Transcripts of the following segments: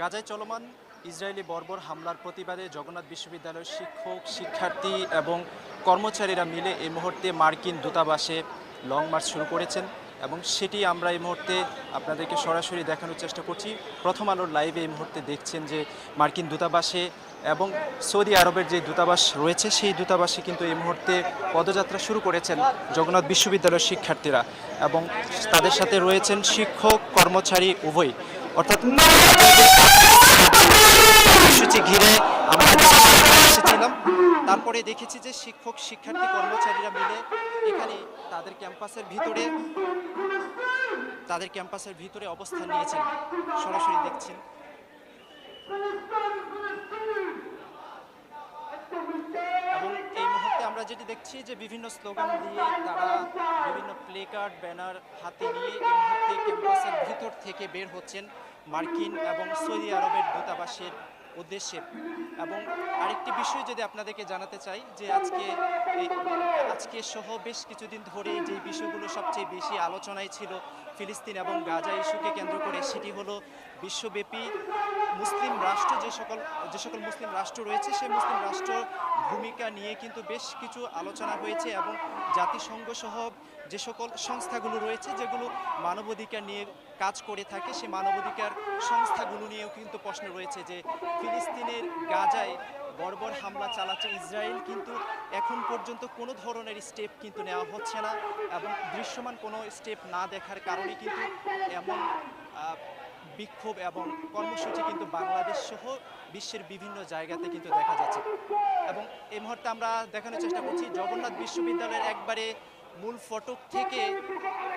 গাজায় চলমান ইসরায়েলি বর্বর হামলার প্রতিবাদে জগন্নাথ বিশ্ববিদ্যালয়ের শিক্ষক, শিক্ষার্থী এবং কর্মচারীরা মিলে এই মুহূর্তে মার্কিন দূতাবাসে লং মার্চ শুরু করেছেন এবং সেটি আমরা এই মুহূর্তে আপনাদেরকে সরাসরি দেখানোর চেষ্টা করছি। প্রথম আলোর লাইভে এই মুহূর্তে দেখছেন যে মার্কিন দূতাবাসে এবং সৌদি আরবের যে দূতাবাস রয়েছে, সেই দূতাবাসে কিন্তু এই মুহূর্তে পদযাত্রা শুরু করেছেন জগন্নাথ বিশ্ববিদ্যালয়ের শিক্ষার্থীরা এবং তাদের সাথে রয়েছেন শিক্ষক, কর্মচারী উভয় অর্থাৎ ঘিরে এসেছিলাম। তারপরে দেখেছি যে শিক্ষক, শিক্ষার্থী, কর্মচারীরা মিলে এখানে তাদের ক্যাম্পাসের ভিতরে, তাদের ক্যাম্পাসের ভিতরে অবস্থান নিয়েছেন। সরাসরি দেখছেন। আমরা যেটি দেখছি যে বিভিন্ন স্লোগান দিয়ে তারা বিভিন্ন প্লে কার্ড ব্যানার হাতে নিয়ে এই মুহূর্তে ক্যাম্পাসের ভিতর থেকে বের হচ্ছেন মার্কিন এবং সৌদি আরবের দূতাবাসের উদ্দেশ্যে। এবং আরেকটি বিষয় যদি আপনাদেরকে জানাতে চাই যে আজকে আজকে সহ বেশ কিছুদিন ধরে যে বিষয়গুলো সবচেয়ে বেশি আলোচনায় ছিল ফিলিস্তিন এবং গাজা ইস্যুকে কেন্দ্র করে, সেটি হলো বিশ্বব্যাপী মুসলিম রাষ্ট্র, যে সকল যে সকল মুসলিম রাষ্ট্র রয়েছে, সেই মুসলিম রাষ্ট্র ভূমিকা নিয়ে কিন্তু বেশ কিছু আলোচনা হয়েছে এবং জাতিসংঘ সহ যে সকল সংস্থাগুলো রয়েছে, যেগুলো মানবাধিকার নিয়ে কাজ করে থাকে, সেই মানবাধিকার সংস্থাগুলো নিয়েও কিন্তু প্রশ্ন রয়েছে যে ফিলিস্তিনের গাজায় বর্বর হামলা চালাচ্ছে ইসরায়েল, কিন্তু এখন পর্যন্ত কোনো ধরনের স্টেপ কিন্তু নেওয়া হচ্ছে না এবং দৃশ্যমান কোনো স্টেপ না দেখার কারণে কিন্তু এমন বিক্ষোভ এবং কর্মসূচি কিন্তু বাংলাদেশ সহ বিশ্বের বিভিন্ন জায়গাতে কিন্তু দেখা যাচ্ছে। এবং এই মুহূর্তে আমরা দেখানোর চেষ্টা করছি, জগন্নাথ বিশ্ববিদ্যালয়ের একবারে মূল ফটক থেকে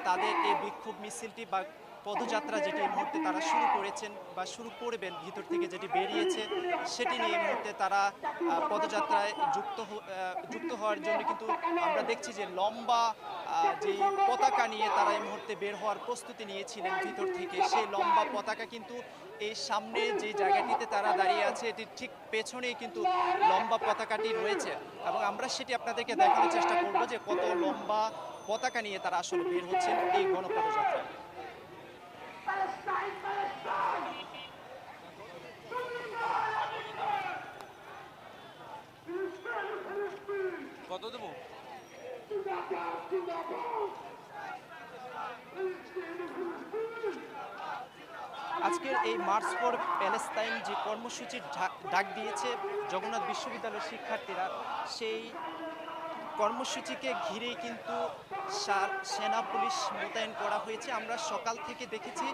তাদের এই বিক্ষোভ মিছিলটি বা পদযাত্রা যেটি এই মুহূর্তে তারা শুরু করেছেন বা শুরু করবেন, ভিতর থেকে যেটি বেরিয়েছে, সেটি নিয়ে এই মুহূর্তে তারা পদযাত্রায় যুক্ত যুক্ত হওয়ার জন্য কিন্তু আমরা দেখছি যে লম্বা যে পতাকা নিয়ে তারা এই মুহূর্তে বের হওয়ার প্রস্তুতি নিয়েছিলেন ভিতর থেকে, সেই লম্বা পতাকা কিন্তু এই সামনে যে জায়গাটিতে তারা দাঁড়িয়ে আছে, এটির ঠিক পেছনেই কিন্তু লম্বা পতাকাটি রয়েছে। এবং আমরা সেটি আপনাদেরকে দেখানোর চেষ্টা করব যে কত লম্বা পতাকা নিয়ে তারা আসলে বের হচ্ছেন এই গণপদযাত্রায়। কত আজকের এই মার্চ ফর প্যালেস্তাইন যে কর্মসূচির ডাক দিয়েছে জগন্নাথ বিশ্ববিদ্যালয়ের শিক্ষার্থীরা সেই কর্মসূচিকে ঘিরেই কিন্তু সেনা পুলিশ মোতায়েন করা হয়েছে। আমরা সকাল থেকে দেখেছি,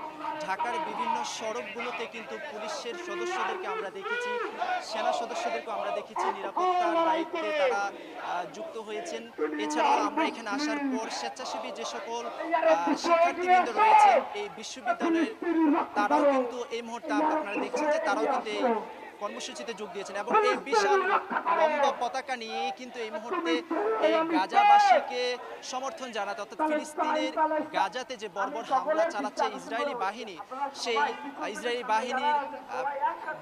ঢাকার বিভিন্ন সড়কগুলোতে কিন্তু পুলিশের সদস্যদেরকে আমরা দেখেছি, সেনা সদস্যদেরকে আমরা দেখেছি। নিরাপত্তার দায়িত্বে তারা যুক্ত হয়েছেন। এছাড়াও আমরা এখানে আসার পর স্বেচ্ছাসেবী যে সকল শিক্ষার্থীবৃন্দ রয়েছেন এই বিশ্ববিদ্যালয়ের, তারাও কিন্তু এই মুহূর্তে আপনারা দেখছেন যে তারাও কিন্তু এই কর্মসূচিতে যোগ দিয়েছেন এবং এই বিশাল লম্বা পতাকা নিয়ে কিন্তু এই মুহূর্তে এই গাজাবাসীকে সমর্থন জানাতে অর্থাৎ ফিলিস্তিনের গাজাতে যে বর্বর হামলা চালাচ্ছে ইসরায়েলি বাহিনী সেই ইসরায়েলি বাহিনীর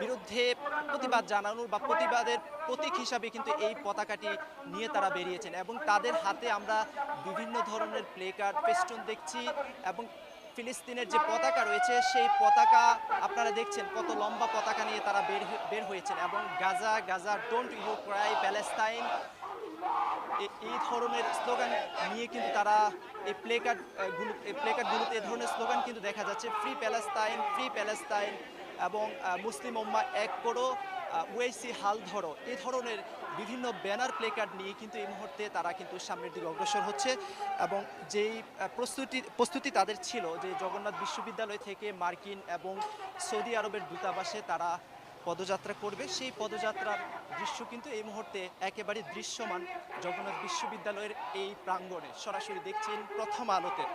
বিরুদ্ধে প্রতিবাদ জানানোর বা প্রতিবাদের প্রতীক হিসাবে কিন্তু এই পতাকাটি নিয়ে তারা বেরিয়েছেন এবং তাদের হাতে আমরা বিভিন্ন ধরনের প্লে কার্ড পেস্টন দেখছি এবং ফিলিস্তিনের যে পতাকা রয়েছে, সেই পতাকা আপনারা দেখছেন কত লম্বা পতাকা নিয়ে তারা বের বের হয়েছেন এবং Gaza Gaza don't you cry Palestine এই ধরনের স্লোগান নিয়ে কিন্তু তারা এই প্লে কার্ডগুলো, এই প্লে কার্ডগুলোতে এই ধরনের স্লোগান কিন্তু দেখা যাচ্ছে। ফ্রি প্যালেস্তাইন ফ্রি প্যালেস্তাইন এবং মুসলিম উম্মা এক করো। ওয়েসি, হাল ধরো এই ধরনের বিভিন্ন ব্যানার প্লে কার্ড নিয়ে কিন্তু এই মুহূর্তে তারা কিন্তু সামনের দিকে অগ্রসর হচ্ছে এবং যেই প্রস্তুতি প্রস্তুতি তাদের ছিল যে জগন্নাথ বিশ্ববিদ্যালয় থেকে মার্কিন এবং সৌদি আরবের দূতাবাসে তারা পদযাত্রা করবে। সেই পদযাত্রার দৃশ্য কিন্তু এই মুহূর্তে একেবারে দৃশ্যমান জগন্নাথ বিশ্ববিদ্যালয়ের এই প্রাঙ্গণে। সরাসরি দেখছেন প্রথম আলোতে।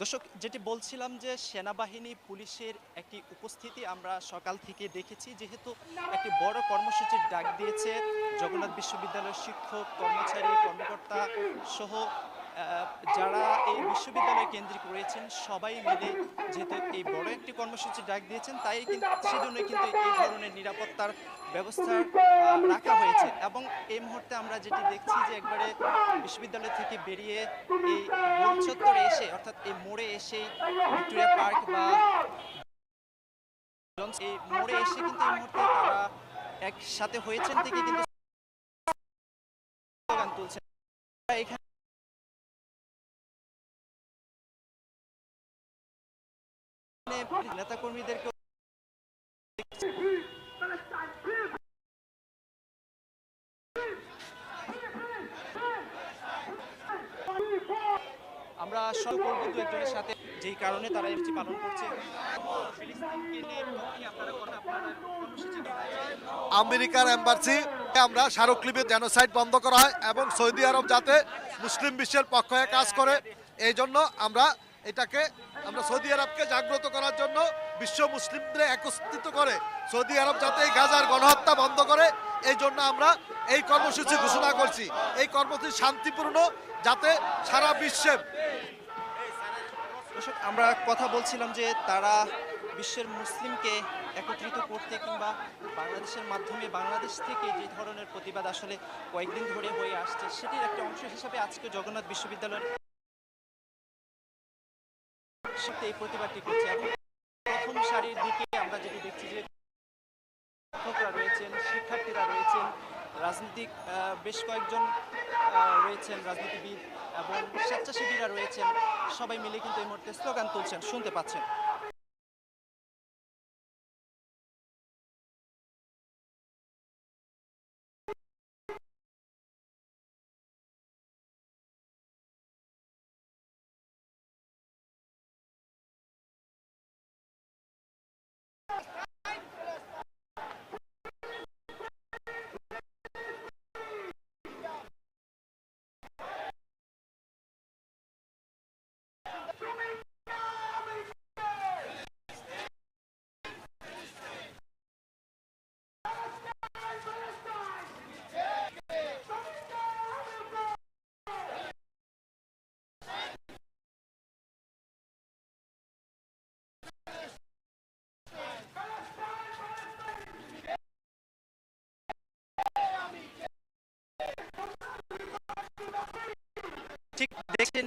দর্শক, যেটি বলছিলাম যে সেনাবাহিনী, পুলিশের একটি উপস্থিতি আমরা সকাল থেকে দেখেছি। যেহেতু একটি বড় কর্মসূচির ডাক দিয়েছে, জগন্নাথ বিশ্ববিদ্যালয়ের শিক্ষক, কর্মচারী, কর্মকর্তা সহ যারা এই বিশ্ববিদ্যালয় কেন্দ্রিক রয়েছেন, সবাই মিলে যেহেতু এই বড় একটি কর্মসূচি ডাক দিয়েছেন, তাই কিন্তু সেজন্য কিন্তু এই ধরনের নিরাপত্তার ব্যবস্থা রাখা হয়েছে। এবং এই মুহূর্তে আমরা যেটি দেখছি যে একবারে বিশ্ববিদ্যালয় থেকে বেরিয়ে এই গোল চত্বরে এসে অর্থাৎ এই মোড়ে এসে ভিক্টোরিয়া পার্ক বা এই মোড়ে এসে কিন্তু এই মুহূর্তে তারা একসাথে হয়েছেন থেকে কিন্তু স্লোগান তুলছেন। এখানে সাথে, যেই কারণে তারা এমসি পালন করছে? আমেরিকার এম্বাসি, আমরা স্মারকলিপি জেনোসাইড বন্ধ করা হয় এবং সৌদি আরব যাতে মুসলিম বিশ্বের পক্ষ হয়ে কাজ করে, এই জন্য আমরা এটাকে, আমরা সৌদি আরবকে জাগ্রত করার জন্য বিশ্ব মুসলিমদের একত্রিত করে সৌদি আরব যাতে এই গাজার গণহত্যা বন্ধ করে, এই জন্য আমরা এই কর্মসূচি ঘোষণা করছি এই কর্মসূচি শান্তিপূর্ণ, যাতে সারা বিশ্বে দর্শক, আমরা কথা বলছিলাম যে তারা বিশ্বের মুসলিমকে একত্রিত করতে কিংবা বাংলাদেশের মাধ্যমে বাংলাদেশ থেকে যে ধরনের প্রতিবাদ আসলে কয়েকদিন ধরে হয়ে আসছে, সেটির একটা অংশ হিসাবে আজকে জগন্নাথ বিশ্ববিদ্যালয়ের এই প্রতিবাদটি করছে। এবং প্রথম সারির দিকে আমরা যেটি দেখছি যে শিক্ষকরা রয়েছেন, শিক্ষার্থীরা রয়েছেন রাজনৈতিক বেশ কয়েকজন রয়েছেন রাজনীতিবিদ এবং স্বেচ্ছাসেবীরা রয়েছেন। সবাই মিলে কিন্তু এই মুহূর্তে স্লোগান তুলছেন, শুনতে পাচ্ছেন ঠিক দেখছেন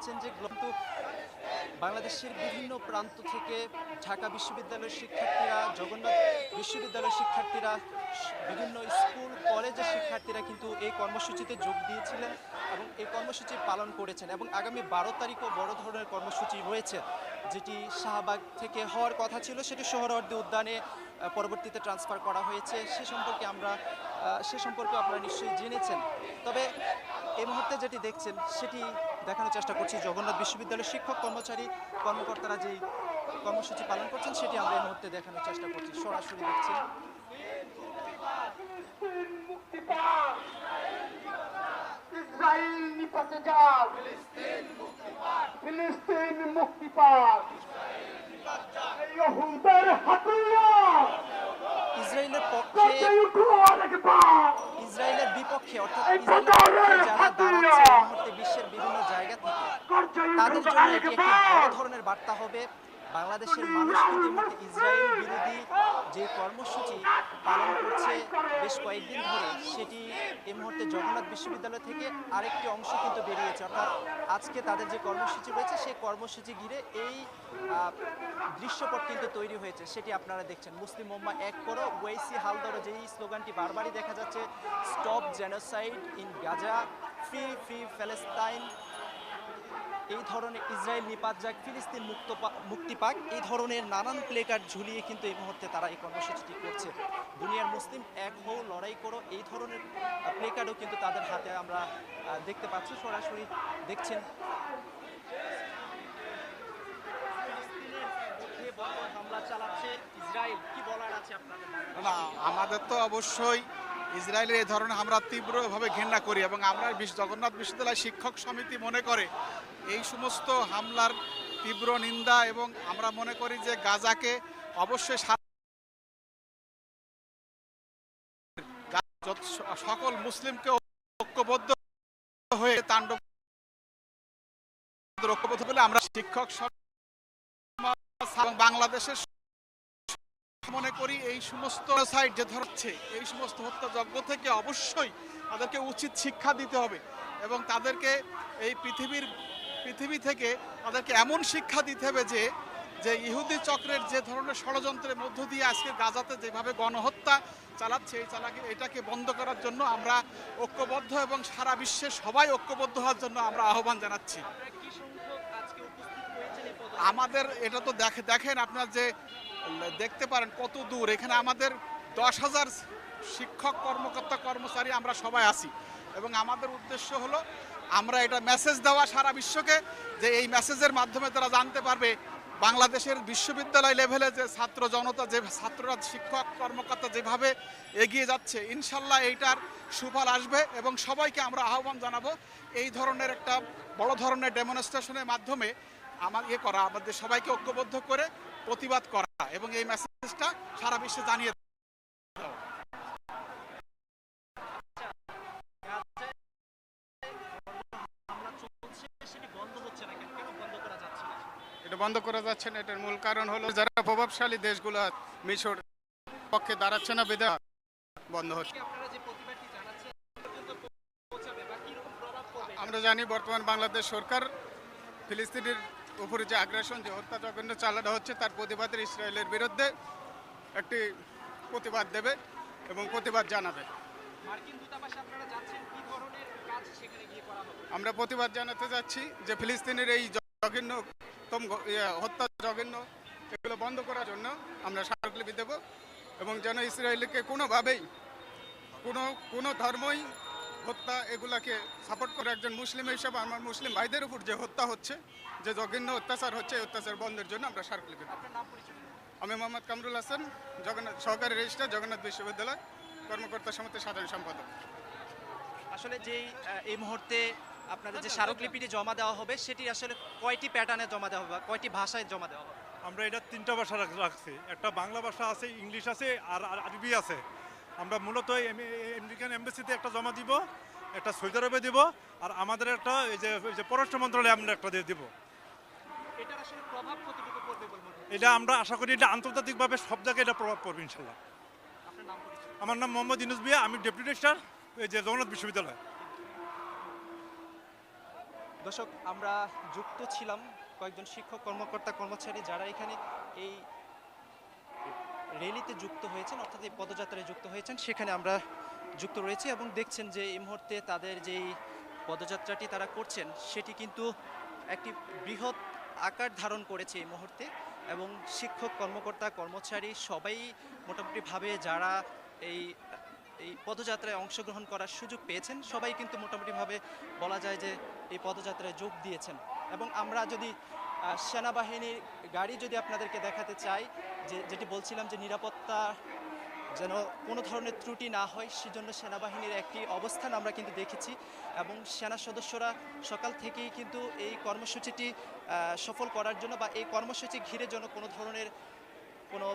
দেখেছেন যে কিন্তু বাংলাদেশের বিভিন্ন প্রান্ত থেকে ঢাকা বিশ্ববিদ্যালয়ের শিক্ষার্থীরা, জগন্নাথ বিশ্ববিদ্যালয়ের শিক্ষার্থীরা, বিভিন্ন স্কুল, কলেজের শিক্ষার্থীরা কিন্তু এই কর্মসূচিতে যোগ দিয়েছিলেন এবং এই কর্মসূচি পালন করেছেন এবং আগামী বারো তারিখও বড় ধরনের কর্মসূচি রয়েছে যেটি শাহবাগ থেকে হওয়ার কথা ছিল, সেটি সোহরাওয়ার্দী উদ্যানে পরবর্তীতে ট্রান্সফার করা হয়েছে, সে সম্পর্কে আমরা সে সম্পর্কে আপনারা নিশ্চয়ই জেনেছেন। তবে এই মুহূর্তে যেটি দেখছেন, সেটি দেখানোর চেষ্টা করছি, জগন্নাথ বিশ্ববিদ্যালয়ের শিক্ষক, কর্মচারী, কর্মকর্তারা যেই কর্মসূচি পালন করছেন, সেটি আমরা এই মুহূর্তে দেখানোর চেষ্টা করছি। সরাসরি দেখছি। ইসরায়েল নিপাতে যাও ফিলিস্তিন মুক্তি পাক। ইহুদের হাতিয়ার ইসরায়েলের পক্ষে ইসরায়েলের বিপক্ষে অর্থাৎ যারা দাঁড়াচ্ছে বিশ্বের বিভিন্ন জায়গা থেকে তাদের জন্য এটি একটি বড় ধরনের বার্তা হবে। বাংলাদেশের মানুষ মুহূর্তে ইসরায়েল বিরোধী যে কর্মসূচি পালন করছে বেশ কয়েকদিন ধরে, সেটি এই মুহূর্তে জগন্নাথ বিশ্ববিদ্যালয় থেকে আরেকটি অংশ কিন্তু বেরিয়েছে। অর্থাৎ আজকে তাদের যে কর্মসূচি রয়েছে, সেই কর্মসূচি ঘিরে এই দৃশ্যপট কিন্তু তৈরি হয়েছে, সেটি আপনারা দেখছেন। মুসলিম মোম্মা এক করো ওয়েসি হালদরো যেই স্লোগানটি বারবারই দেখা যাচ্ছে, stop genocide in Gaza, free free Palestine এই ধরনের ইসরায়েল নিপাত যাক, ফিলিস্তিন মুক্ত মুক্তি পাক, এই ধরনের নানান প্লেকার্ড ঝুলিয়ে কিন্তু এই মুহূর্তে তারা এই কর্মসূচিটি করছে। দুনিয়ার মুসলিম এক হও, লড়াই করো, এই ধরনের প্লেকার্ডও কিন্তু তাদের হাতে আমরা দেখতে পাচ্ছি, সরাসরি দেখছেন। হামলা চালাচ্ছে ইসরায়েল, কি বলার আছে আপনাদের? না, আমাদের তো অবশ্যই ইসরায়েলের এই ধরনের আমরা তীব্রভাবে ঘৃণা করি এবং আমরা বিশ্ব- জগন্নাথ বিশ্ববিদ্যালয় শিক্ষক সমিতি মনে করে এই সমস্ত হামলার তীব্র নিন্দা এবং আমরা মনে করি যে গাজাকে অবশ্যই সকল মুসলিমকে ঐক্যবদ্ধ হয়ে তাণ্ডব ঐক্যবদ্ধ বলে আমরা শিক্ষক বাংলাদেশের মনে করি এই সমস্ত সাইড যে ধরছে এই সমস্ত হত্যাযজ্ঞ থেকে অবশ্যই তাদেরকে উচিত শিক্ষা দিতে হবে এবং তাদেরকে এই পৃথিবীর পৃথিবী থেকে তাদেরকে এমন শিক্ষা দিতে হবে যে যে ইহুদি চক্রের যে ধরনের ষড়যন্ত্রের মধ্য দিয়ে আজকে গাজাতে যেভাবে গণহত্যা চালাচ্ছে এই চালাকে এটাকে বন্ধ করার জন্য আমরা ঐক্যবদ্ধ এবং সারা বিশ্বে সবাই ঐক্যবদ্ধ হওয়ার জন্য আমরা আহ্বান জানাচ্ছি। আমাদের এটা তো দেখে দেখেন আপনার যে দেখতে পারেন কত দূর। এখানে আমাদের দশ হাজার শিক্ষক, কর্মকর্তা, কর্মচারী আমরা সবাই আছি। এবং আমাদের উদ্দেশ্য হলো, আমরা এটা মেসেজ দেওয়া সারা বিশ্বকে যে এই মেসেজের মাধ্যমে তারা জানতে পারবে বাংলাদেশের বিশ্ববিদ্যালয় লেভেলে যে ছাত্র জনতা, যে ছাত্ররা শিক্ষক, কর্মকর্তা যেভাবে এগিয়ে যাচ্ছে, ইনশাল্লাহ এইটার সুফল আসবে এবং সবাইকে আমরা আহ্বান জানাব এই ধরনের একটা বড় ধরনের ডেমনস্ট্রেশনের মাধ্যমে আমার ইয়ে করা, আমাদের সবাইকে ঐক্যবদ্ধ করে প্রতিবাদ করা এবং এই মেসেজটা সারা বিশ্বে জানিয়ে এটা বন্ধ করা যাচ্ছে না, এটার মূল কারণ হলো যারা প্রভাবশালী দেশগুলো মিশর পক্ষে দাঁড়াচ্ছে না বিধা বন্ধ হচ্ছে। আমরা জানি বর্তমান বাংলাদেশ সরকার ফিলিস্তিনের উপরে যে আগ্রাসন যে হত্যা জঘন্য চালানো হচ্ছে তার প্রতিবাদে ইসরায়েলের বিরুদ্ধে একটি প্রতিবাদ দেবে এবং প্রতিবাদ জানাবে। আমরা প্রতিবাদ জানাতে যাচ্ছি যে ফিলিস্তিনের এই জঘন্যতম ইয়ে, হত্যা জঘন্য এগুলো বন্ধ করার জন্য আমরা স্মারকলিপি দেব এবং যেন ইসরায়েলকে কোনোভাবেই কোনো কোনো ধর্মই হত্যা এগুলাকে সাপোর্ট করে একজন মুসলিম হিসাবে আমার মুসলিম ভাইদের উপর যে হত্যা হচ্ছে যে জঘন্য অত্যাচার হচ্ছে এই অত্যাচার বন্ধের জন্য আমরা দিন। আমি মোহাম্মদ কামরুল হাসান জগন্নাথ সহকারী রেজিস্ট্রার জগন্নাথ বিশ্ববিদ্যালয় কর্মকর্তা সমিতির সাধারণ সম্পাদক। আসলে যেই এই মুহূর্তে আপনাদের যে স্মারকলিপিটি জমা দেওয়া হবে সেটি আসলে কয়টি প্যাটার্নে জমা দেওয়া হবে বা কয়টি ভাষায় জমা দেওয়া হবে? আমরা এটা তিনটা ভাষা রাখছি। একটা বাংলা ভাষা আছে ইংলিশ আছে আর আরবি আছে। আমরা মূলত আমেরিকান এমবাসিতে একটা জমা দিব একটা সৌদি আরবে দিব আর আমাদের একটা এই যে পররাষ্ট্র মন্ত্রণালয়ে আমরা একটা দিয়ে দিব? এটা আমরা আশা করি এটা আন্তর্জাতিকভাবে সব জায়গায় এটা প্রভাব পড়বে ইনশাল্লাহ। আমার নাম মোহাম্মদ ইনুস বিয়া আমি ডেপুটি রেজিস্ট্রার এই যে জগন্নাথ বিশ্ববিদ্যালয়। দর্শক আমরা যুক্ত ছিলাম কয়েকজন শিক্ষক কর্মকর্তা কর্মচারী যারা এখানে এই র্যালিতে যুক্ত হয়েছেন, অর্থাৎ এই পদযাত্রায় যুক্ত হয়েছেন। সেখানে আমরা যুক্ত রয়েছি এবং দেখছেন যে এই মুহূর্তে তাদের যেই পদযাত্রাটি তারা করছেন, সেটি কিন্তু একটি বৃহৎ আকার ধারণ করেছে এই মুহূর্তে এবং শিক্ষক, কর্মকর্তা, কর্মচারী সবাই মোটামুটিভাবে যারা এই এই পদযাত্রায় অংশগ্রহণ করার সুযোগ পেয়েছেন, সবাই কিন্তু মোটামুটিভাবে বলা যায় যে এই পদযাত্রায় যোগ দিয়েছেন। এবং আমরা যদি সেনাবাহিনীর গাড়ি যদি আপনাদেরকে দেখাতে চাই, যে যেটি বলছিলাম যে নিরাপত্তা যেন কোনো ধরনের ত্রুটি না হয়, সেজন্য সেনাবাহিনীর একটি অবস্থান আমরা কিন্তু দেখেছি এবং সেনা সদস্যরা সকাল থেকেই কিন্তু এই কর্মসূচিটি সফল করার জন্য বা এই কর্মসূচি ঘিরে যেন কোনো ধরনের কোনো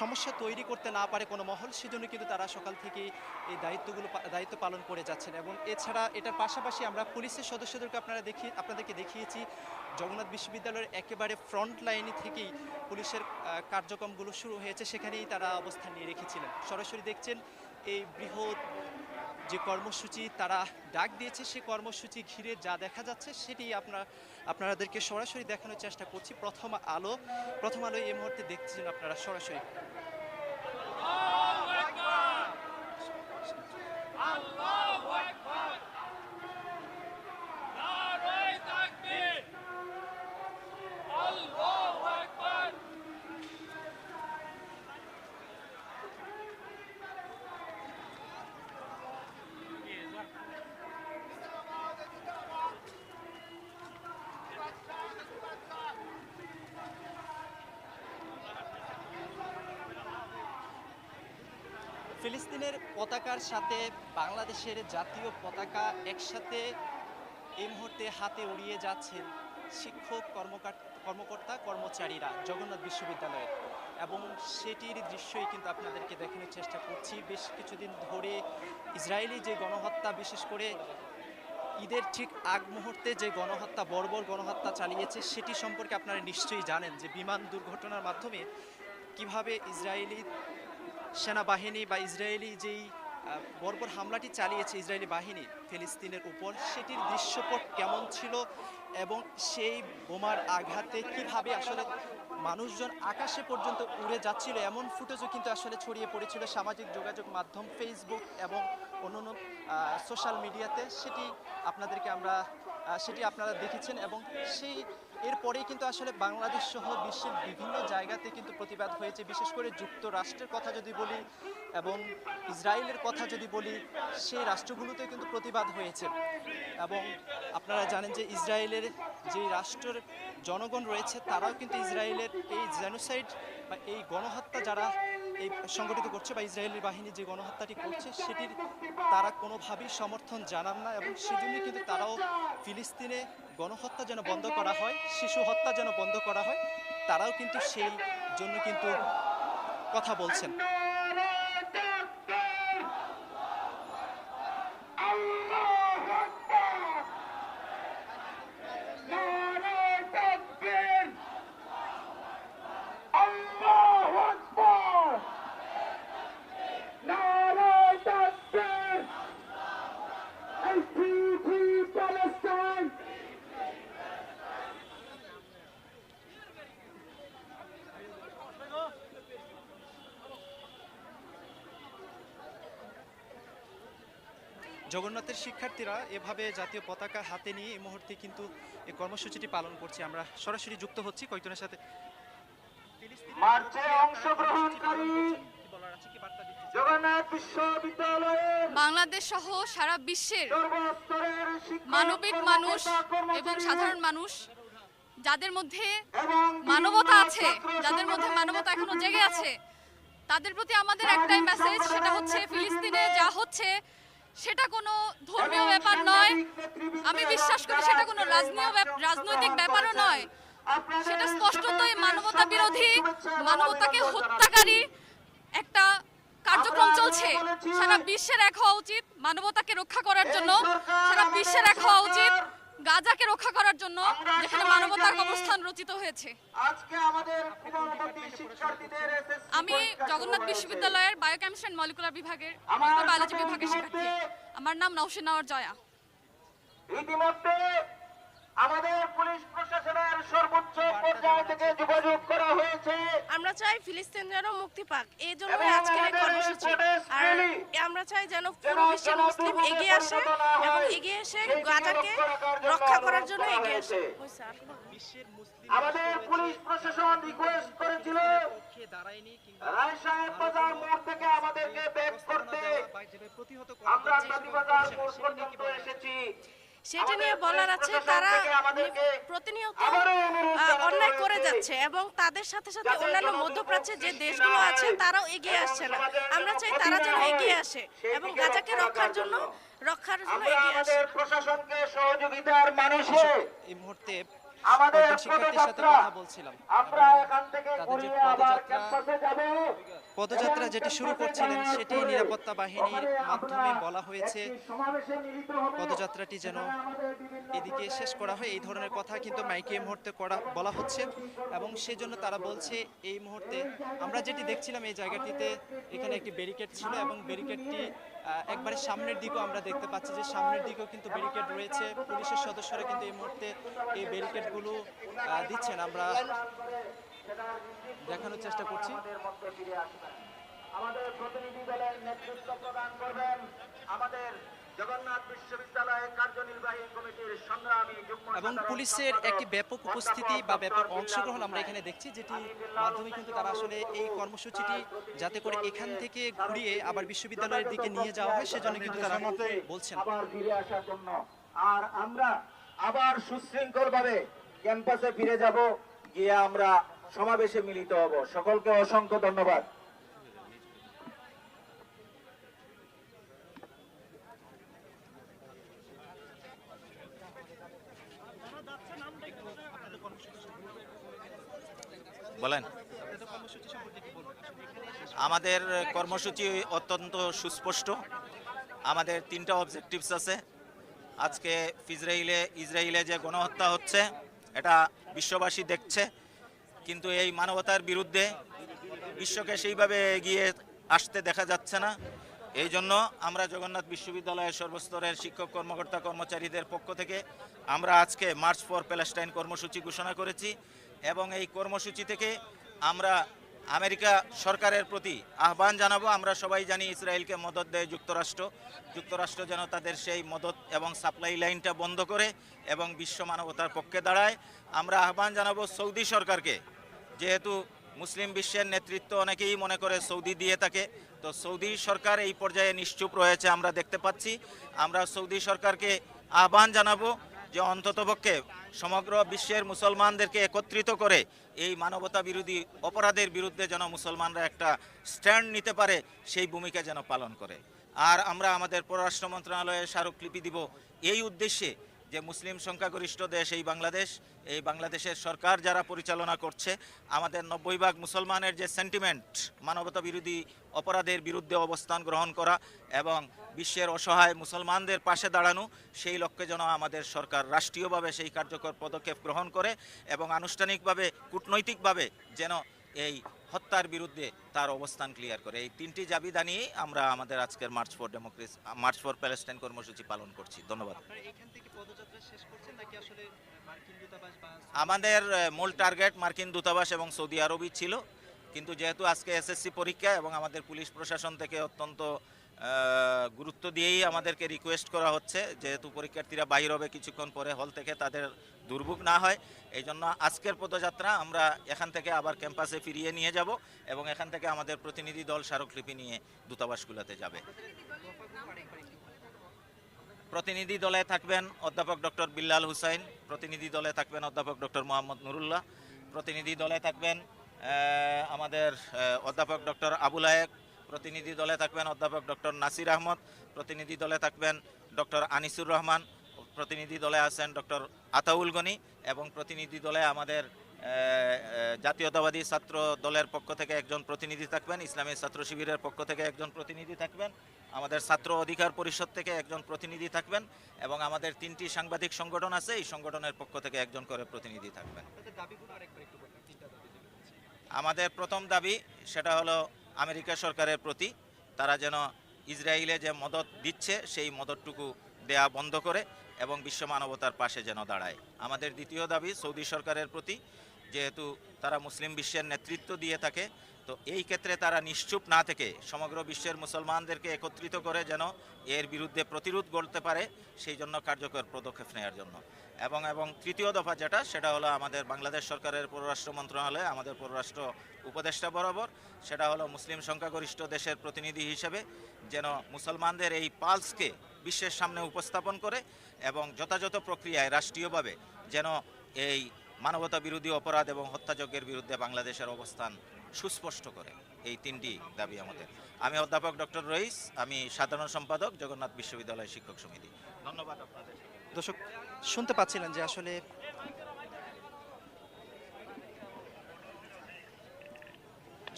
সমস্যা তৈরি করতে না পারে কোনো মহল, সেজন্য কিন্তু তারা সকাল থেকেই এই দায়িত্বগুলো দায়িত্ব পালন করে যাচ্ছেন। এবং এছাড়া এটার পাশাপাশি আমরা পুলিশের সদস্যদেরকে আপনারা দেখিয়ে আপনাদেরকে দেখিয়েছি, জগন্নাথ বিশ্ববিদ্যালয়ের একেবারে ফ্রন্ট লাইনে থেকেই পুলিশের কার্যক্রমগুলো শুরু হয়েছে, সেখানেই তারা অবস্থান নিয়ে রেখেছিলেন। সরাসরি দেখছেন এই বৃহৎ যে কর্মসূচি, তারা ডাক দিয়েছে সেই কর্মসূচি ঘিরে যা দেখা যাচ্ছে, সেটি আপনার আপনাদেরকে সরাসরি দেখানোর চেষ্টা করছি। প্রথম আলো প্রথম আলো এই মুহূর্তে দেখছেন আপনারা সরাসরি ফিলিস্তিনের পতাকার সাথে বাংলাদেশের জাতীয় পতাকা একসাথে এই মুহূর্তে হাতে উড়িয়ে যাচ্ছেন শিক্ষক কর্মকর্তা, কর্মচারীরা জগন্নাথ বিশ্ববিদ্যালয়ের। এবং সেটির দৃশ্যই কিন্তু আপনাদেরকে দেখানোর চেষ্টা করছি। বেশ কিছুদিন ধরে ইসরায়েলি যে গণহত্যা, বিশেষ করে ঈদের ঠিক আগ মুহূর্তে যে গণহত্যা, বর্বর গণহত্যা চালিয়েছে, সেটি সম্পর্কে আপনারা নিশ্চয়ই জানেন যে বিমান দুর্ঘটনার মাধ্যমে কীভাবে ইসরায়েলি সেনাবাহিনী বা ইসরায়েলি যেই বর্বর হামলাটি চালিয়েছে ইসরায়েলি বাহিনী ফিলিস্তিনের উপর, সেটির দৃশ্যপট কেমন ছিল এবং সেই বোমার আঘাতে কীভাবে আসলে মানুষজন আকাশে পর্যন্ত উড়ে যাচ্ছিল? এমন ফুটেজও কিন্তু আসলে ছড়িয়ে পড়েছিল সামাজিক যোগাযোগ মাধ্যম ফেসবুক এবং অন্যান্য সোশ্যাল মিডিয়াতে সেটি আপনাদেরকে আমরা সেটি আপনারা দেখেছেন এবং সেই এরপরেই কিন্তু আসলে বাংলাদেশ সহ বিশ্বের বিভিন্ন জায়গাতে কিন্তু প্রতিবাদ হয়েছে, বিশেষ করে যুক্তরাষ্ট্রের কথা যদি বলি এবং ইসরায়েলের কথা যদি বলি, সেই রাষ্ট্রগুলোতে কিন্তু প্রতিবাদ হয়েছে। এবং আপনারা জানেন যে ইসরায়েলের যে রাষ্ট্রের জনগণ রয়েছে, তারাও কিন্তু ইসরায়েলের এই জেনোসাইড বা এই গণহত্যা যারা এই সংগঠিত করছে বা ইসরায়েলের বাহিনী যে গণহত্যাটি করছে, সেটির তারা কোনোভাবেই সমর্থন জানান না এবং সেজন্য কিন্তু তারাও ফিলিস্তিনে গণহত্যা যেন বন্ধ করা হয়, শিশু হত্যা যেন বন্ধ করা হয়, তারাও কিন্তু সেই জন্য কিন্তু কথা বলছেন। জগন্নাথের শিক্ষার্থীরা এভাবে জাতীয় পতাকা হাতে নিয়ে এই মুহূর্তে কিন্তু এই কর্মসূচিটি পালন করছে। আমরা সরাসরি যুক্ত হচ্ছি কয়েকজনের সাথে। বাংলাদেশ সহ সারা বিশ্বের মানবিক মানুষ এবং সাধারণ মানুষ যাদের মধ্যে মানবতা আছে যাদের মধ্যে মানবতা এখনও জেগে আছে তাদের প্রতি আমাদের একটাই মেসেজ সেটা হচ্ছে ফিলিস্তিনে যা হচ্ছে সেটা কোনো ধর্মীয় ব্যাপার নয়। আমি বিশ্বাস করি সেটা কোনো রাজনৈতিক ব্যাপারও নয়। সেটা স্পষ্টতই মানবতা বিরোধী। মানবতাকে হত্যাকারী একটা কার্যক্রম চলছে। সারা বিশ্বের এক হওয়া উচিত মানবতাকে রক্ষা করার জন্য। সারা বিশ্বে বিশ্বের এক হওয়া উচিত গাজাকে রক্ষা করার জন্য যেখানে মানবতার অবস্থান রচিত হয়েছে। আমি জগন্নাথ বিশ্ববিদ্যালয়ের বায়োকেমিস্ট্রি অ্যান্ড মলিকুলার বিভাগের বায়োলজি বিভাগের শিক্ষার্থী। আমার নাম নওশিন নাওয়ার জয়া। ইতিমধ্যে আমাদের পুলিশ প্রশাসনের সর্বোচ্চ পর্যায় থেকে যোগাযোগ করা হয়েছে। আমরা চাই ফিলিস্তিন যেন মুক্তি পাক। এই জন্য আজকের এই কর্মসূচি। আর আমরা চাই যেন পুরো বিশ্বের মুসলিম এগিয়ে আসে এবং এগিয়ে এসে গাজাকে রক্ষা করার জন্য এগিয়ে আসে। আমাদের পুলিশ প্রশাসন রিকোয়েস্ট করেছিল। রায় সাহেব বাজার মোড় থেকে আমাদেরকে ব্যাক করতে আমরা তাঁতিবাজার মোড় পর্যন্ত এসেছি। সেটা নিয়ে বলার আছে তারা প্রতিনিয়ত অন্যায় করে যাচ্ছে এবং তাদের সাথে সাথে অন্যান্য মধ্যপ্রাচ্যে যে দেশগুলো না আছে তারাও এগিয়ে আসছে না। আমরা চাই তারা যেন এগিয়ে আসে এবং গাজাকে রক্ষার জন্য। রক্ষার জন্য এগিয়ে আসে। আমাদের প্রশাসনকে সহযোগিতার মানুষে এই মুহূর্তে আমাদের শিক্ষার্থীর সাথে কথা বলছিলাম। আমরা এখান থেকে তাদের যে ঘুরিয়ে আবার পদযাত্রা- ক্যাম্পাসে যাব। পদযাত্রা যেটি শুরু করছিলেন সেটি নিরাপত্তা বাহিনীর মাধ্যমে বলা হয়েছে। পদযাত্রাটি যেন এদিকে শেষ করা হয়, এই ধরনের কথা কিন্তু মাইকে এই মুহূর্তে করা, বলা হচ্ছে এবং সেজন্য তারা বলছে, এই মুহূর্তে আমরা যেটি দেখছিলাম এই জায়গাটিতে, এখানে একটি ব্যারিকেড ছিল এবং ব্যারিকেডটি একবারে সামনের দিকেও আমরা দেখতে পাচ্ছি যে সামনের দিকেও কিন্তু ব্যারিকেড রয়েছে। পুলিশের সদস্যরা কিন্তু এই মুহূর্তে এই ব্যারিকেডগুলো দিচ্ছেন। আমরা দেখানোর চেষ্টা করছি। আমাদের প্রতিনিধি দলের নেতৃত্ব প্রদান করবেন আমাদের জগন্নাথ বিশ্ববিদ্যালয়ের কার্যনির্বাহী কমিটির সংগ্রামী এবং পুলিশের একটি ব্যাপক উপস্থিতি বা ব্যাপক অংশগ্রহণ আমরা এখানে দেখছি যেটি মাধ্যমে কিন্তু তারা আসলে এই কর্মসূচিটি যাতে করে এখান থেকে ঘুরিয়ে আবার বিশ্ববিদ্যালয়ের দিকে নিয়ে যাওয়া হয় সেজন্য কিন্তু তারা বলছেন। আবার ফিরে আসার জন্য। আর আমরা আবার সুশৃঙ্খল ভাবে ক্যাম্পাসে ফিরে যাব গিয়ে আমরা সমাবেশে মিলিত হব। সকলকে অসংখ্য ধন্যবাদ। বলেন। আমাদের কর্মসূচি অত্যন্ত সুস্পষ্ট। আমাদের তিনটা অবজেক্টিভস আছে। আজকে ইসরায়েলে ইসরায়েলে যে গণহত্যা হচ্ছে, এটা বিশ্ববাসী দেখছে। কিন্তু এই মানবতার বিরুদ্ধে বিশ্বকে সেইভাবে এগিয়ে আসতে দেখা যাচ্ছে না। এই জন্য আমরা জগন্নাথ বিশ্ববিদ্যালয়ের সর্বস্তরের শিক্ষক কর্মকর্তা কর্মচারীদের পক্ষ থেকে আমরা আজকে মার্চ ফর প্যালেস্টাইন কর্মসূচি ঘোষণা করেছি এবং এই কর্মসূচি থেকে আমরা আমেরিকা সরকারের প্রতি আহ্বান জানাব। আমরা সবাই জানি ইসরায়েলকে মদত দেয় যুক্তরাষ্ট্র। যুক্তরাষ্ট্র যেন তাদের সেই মদত এবং সাপ্লাই লাইনটা বন্ধ করে এবং বিশ্ব মানবতার পক্ষে দাঁড়ায়। আমরা আহ্বান জানাব সৌদি সরকারকে যেহেতু মুসলিম বিশ্বের নেতৃত্ব অনেকেই মনে করে সৌদি দিয়ে থাকে, তো সৌদি সরকার এই পর্যায়ে নিশ্চুপ রয়েছে আমরা দেখতে পাচ্ছি। আমরা সৌদি সরকারকে আহ্বান জানাব যে অন্ততপক্ষে সমগ্র বিশ্বের মুসলমানদেরকে একত্রিত করে এই মানবতা বিরোধী অপরাধের বিরুদ্ধে যেন মুসলমানরা একটা স্ট্যান্ড নিতে পারে, সেই ভূমিকা যেন পালন করে। আর আমরা আমাদের পররাষ্ট্র মন্ত্রণালয়ে স্মারকলিপি দিব, এই উদ্দেশ্যে যে মুসলিম সংখ্যাগরিষ্ঠ দেশ এই বাংলাদেশ, এই বাংলাদেশের সরকার যারা পরিচালনা করছে, আমাদের নব্বই ভাগ মুসলমানের যে সেন্টিমেন্ট মানবতা বিরোধী অপরাধের বিরুদ্ধে অবস্থান গ্রহণ করা এবং বিশ্বের অসহায় মুসলমানদের পাশে দাঁড়ানো, সেই লক্ষ্যে যেন আমাদের সরকার রাষ্ট্রীয়ভাবে সেই কার্যকর পদক্ষেপ গ্রহণ করে এবং আনুষ্ঠানিকভাবে, কূটনৈতিকভাবে যেন এই হত্যার বিরুদ্ধে তার অবস্থান ক্লিয়ার করে। এই তিনটি জাবিদা নিয়েই আমরা আমাদের আজকের march for democracy march for Palestine কর্মসূচি পালন করছি। ধন্যবাদ। আমাদের মূল টার্গেট মার্কিন দূতাবাস এবং সৌদি আরবই ছিল। কিন্তু যেহেতু আজকে এসএসসি পরীক্ষা এবং আমাদের পুলিশ প্রশাসন থেকে অত্যন্ত গুরুত্ব দিয়েই আমাদেরকে রিকোয়েস্ট করা হচ্ছে, যেহেতু পরীক্ষার্থীরা বাইর হবে কিছুক্ষণ পরে হল থেকে, তাদের দুর্ভোগ না হয়। এই জন্য আজকের পদযাত্রা আমরা এখান থেকে আবার ক্যাম্পাসে ফিরিয়ে নিয়ে যাব এবং এখান থেকে আমাদের প্রতিনিধি দল স্মারকলিপি নিয়ে দূতাবাসগুলোতে যাবে। প্রতিনিধি দলে থাকবেন অধ্যাপক ডক্টর বিল্লাল হুসাইন, প্রতিনিধি দলে থাকবেন অধ্যাপক ডক্টর মোহাম্মদ নুরুল্লাহ, প্রতিনিধি দলে থাকবেন আমাদের অধ্যাপক ডক্টর আবুল আয়েক প্রতিনিধি দলে থাকবেন অধ্যাপক ডক্টর নাসির আহমদ প্রতিনিধি দলে থাকবেন ডক্টর আনিসুর রহমান প্রতিনিধি দলে আছেন ডক্টর আতাউল গনি এবং প্রতিনিধি দলে আমাদের জাতীয়তাবাদী ছাত্র দলের পক্ষ থেকে একজন প্রতিনিধি থাকবেন ইসলামী ছাত্র শিবিরের পক্ষ থেকে একজন প্রতিনিধি থাকবেন আমাদের ছাত্র অধিকার পরিষদ থেকে একজন প্রতিনিধি থাকবেন এবং আমাদের তিনটি সাংবাদিক সংগঠন আছে এই সংগঠনের পক্ষ থেকে একজন করে প্রতিনিধি থাকবেন আছে। আমাদের প্রথম দাবি সেটা হলো আমেরিকা সরকারের প্রতি তারা যেন ইসরায়েলে যে মদত দিচ্ছে, সেই মদতটুকু দেয়া বন্ধ করে এবং বিশ্ব মানবতার পাশে যেন দাঁড়ায়। আমাদের দ্বিতীয় দাবি, সৌদি সরকারের প্রতি যেহেতু তারা মুসলিম বিশ্বের নেতৃত্ব দিয়ে থাকে, তো এই ক্ষেত্রে তারা নিশ্চুপ না থেকে সমগ্র বিশ্বের মুসলমানদেরকে একত্রিত করে যেন এর বিরুদ্ধে প্রতিরোধ গড়তে পারে, সেই জন্য কার্যকর পদক্ষেপ নেওয়ার জন্য। এবং এবং তৃতীয় দফা যেটা, সেটা হলো আমাদের বাংলাদেশ সরকারের পররাষ্ট্র মন্ত্রণালয়, আমাদের পররাষ্ট্র উপদেষ্টা বরাবর, সেটা হলো মুসলিম সংখ্যাগরিষ্ঠ দেশের প্রতিনিধি হিসেবে যেন মুসলমানদের এই পালসকে বিশ্বের সামনে উপস্থাপন করে এবং যথাযথ প্রক্রিয়ায় রাষ্ট্রীয়ভাবে যেন এই মানবতা বিরোধী অপরাধ এবং হত্যাযজ্ঞের বিরুদ্ধে বাংলাদেশের অবস্থান সুস্পষ্ট করে। এই তিনটি দাবি আমাদের। আমি অধ্যাপক ডক্টর রইস, আমি সাধারণ সম্পাদক জগন্নাথ বিশ্ববিদ্যালয় শিক্ষক সমিতি। ধন্যবাদ আপনাদের। দর্শক, শুনতে পাচ্ছিলেন যে আসলে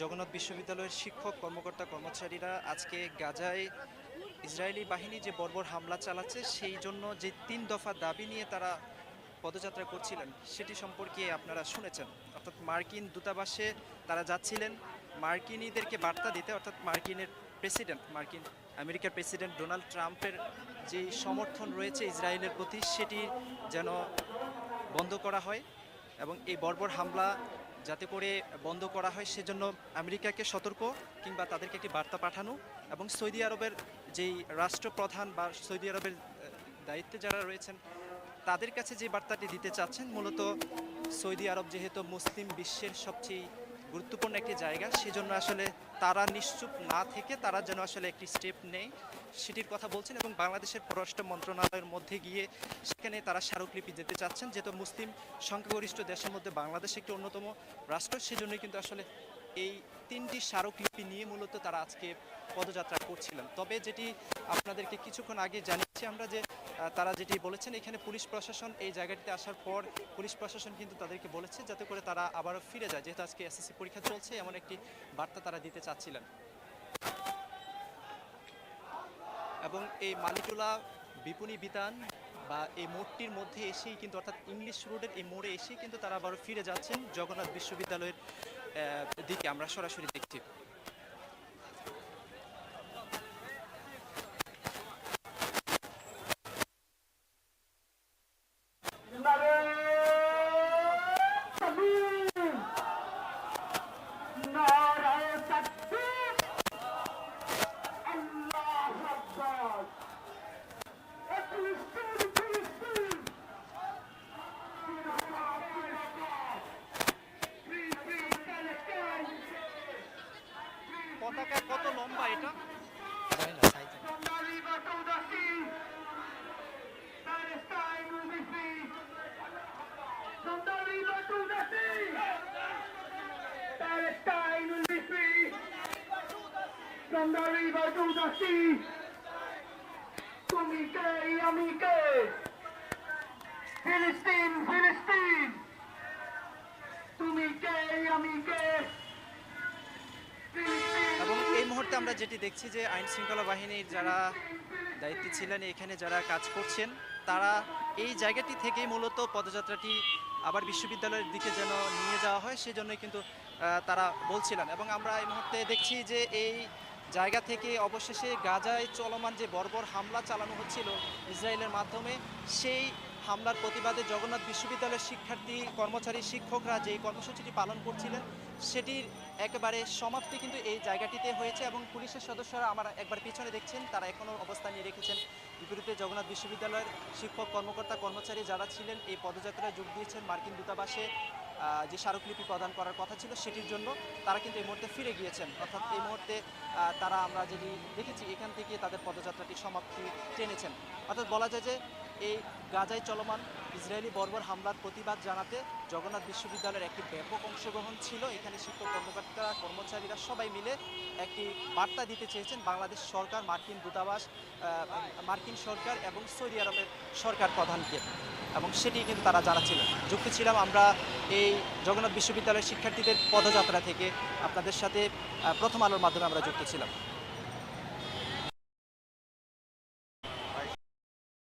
জগন্নাথ বিশ্ববিদ্যালয়ের শিক্ষক, কর্মকর্তা, কর্মচারীরা আজকে গাজায় ইসরায়েলি বাহিনী যে বর্বর হামলা চালাচ্ছে, সেই জন্য যে তিন দফা দাবি নিয়ে তারা পদযাত্রা করছিলেন, সেটি সম্পর্কে আপনারা শুনেছেন। অর্থাৎ মার্কিন দূতাবাসে তারা যাচ্ছিলেন। মার্কিনীদেরকে বার্তা দিতে, অর্থাৎ মার্কিনের প্রেসিডেন্ট, মার্কিন আমেরিকার প্রেসিডেন্ট ডোনাল্ড ট্রাম্পের যে সমর্থন রয়েছে ইসরায়েলের প্রতি, সেটি যেন বন্ধ করা হয় এবং এই বর্বর হামলা যাতে করে বন্ধ করা হয়, সেজন্য আমেরিকাকে সতর্ক কিংবা তাদেরকে একটি বার্তা পাঠানো এবং সৌদি আরবের যেই রাষ্ট্রপ্রধান বা সৌদি আরবের দায়িত্বে যারা রয়েছেন, তাদের কাছে যে বার্তাটি দিতে চাচ্ছেন, মূলত সৌদি আরব যেহেতু মুসলিম বিশ্বের সবচেয়ে গুরুত্বপূর্ণ একটি জায়গা। সেজন্য আসলে তারা নিশ্চুপ না থেকে তারা যেন আসলে একটি স্টেপ নেয়। সেটির কথা বলছেন এবং বাংলাদেশের পররাষ্ট্র মন্ত্রণালয়ের মধ্যে গিয়ে সেখানে তারা স্মারকলিপি যেতে চাচ্ছেন। যেহেতু মুসলিম সংখ্যাগরিষ্ঠ দেশের মধ্যে বাংলাদেশ একটি অন্যতম রাষ্ট্র, সেজন্যই কিন্তু আসলে এই তিনটি স্মারকলিপি নিয়ে মূলত তারা আজকে পদযাত্রা করছিলেন। তবে যেটি আপনাদেরকে কিছুক্ষণ আগে জানিয়েছি আমরা যে তারা যেটি বলেছেন, এখানে পুলিশ প্রশাসন এই জায়গাটিতে আসার পর পুলিশ প্রশাসন কিন্তু তাদেরকে বলেছে যাতে করে তারা আবারও ফিরে যায়। যেহেতু আজকে এসএসসি পরীক্ষা চলছে, এমন একটি বার্তা তারা দিতে চাচ্ছিলেন। এবং এই মালিটুলা বিপণী বিতান বা এই মোড়টির মধ্যে এসেই কিন্তু, অর্থাৎ ইংলিশ রোডের এই মোড়ে এসেই কিন্তু তারা আবারও ফিরে যাচ্ছেন জগন্নাথ বিশ্ববিদ্যালয়ের দিকে। আমরা সরাসরি দেখছি পতাকা কত লম্বা এটা জানি না size From the river to the sea, তুমি কে আমি কে ফিলিস্তিন ফিলিস্তিন। তুমি কে আমি কে এবং এই মুহূর্তে আমরা যেটি দেখছি যে আইন শৃঙ্খলা বাহিনীর যারা দায়িত্বে ছিলেন এখানে যারা কাজ করছেন তারা এই জায়গাটি থেকেই মূলত পদযাত্রাটি আবার বিশ্ববিদ্যালয়ের দিকে যেন নিয়ে যাওয়া হয় সেজন্যই কিন্তু তারা বলছিলেন। এবং আমরা এই মুহূর্তে দেখছি যে এই জায়গা থেকে অবশেষে গাজায় চলমান যে বর্বর হামলা চালানো হচ্ছিল ইসরায়েলের মাধ্যমে, সেই হামলার প্রতিবাদে জগন্নাথ বিশ্ববিদ্যালয়ের শিক্ষার্থী, কর্মচারী, শিক্ষকরা যে কর্মসূচিটি পালন করছিলেন সেটির একেবারে সমাপ্তি কিন্তু এই জায়গাটিতে হয়েছে এবং পুলিশের সদস্যরা আমার একবার পিছনে দেখছেন, তারা এখনও অবস্থান নিয়ে রেখেছেন। বিপরীতে জগন্নাথ বিশ্ববিদ্যালয়ের শিক্ষক, কর্মকর্তা, কর্মচারী যারা ছিলেন, এই পদযাত্রায় যোগ দিয়েছেন মার্কিন দূতাবাসে যে স্মারকলিপি প্রদান করার কথা ছিল সেটির জন্য। তারা কিন্তু এই মুহূর্তে ফিরে গিয়েছেন। অর্থাৎ এই মুহূর্তে তারা আমরা যেটি দেখেছি, এখান থেকে তাদের পদযাত্রাটি সমাপ্তি টেনেছেন। অর্থাৎ বলা যায় যে এই গাজায় চলমান ইসরায়েলি বর্বর হামলার প্রতিবাদ জানাতে জগন্নাথ বিশ্ববিদ্যালয়ের একটি ব্যাপক অংশগ্রহণ ছিল। এখানে শিক্ষক, কর্মকর্তা, কর্মচারীরা সবাই মিলে একটি বার্তা দিতে চেয়েছেন বাংলাদেশ সরকার, মার্কিন দূতাবাস মার্কিন সরকার এবং সৌদি আরবের সরকার প্রধানকে। এবং সেটি কিন্তু তারা জানাচ্ছিলেন। যুক্ত ছিলাম আমরা এই জগন্নাথ বিশ্ববিদ্যালয়ের শিক্ষার্থীদের পদযাত্রা থেকে। আপনাদের সাথে প্রথম আলোর মাধ্যমে আমরা যুক্ত ছিলাম।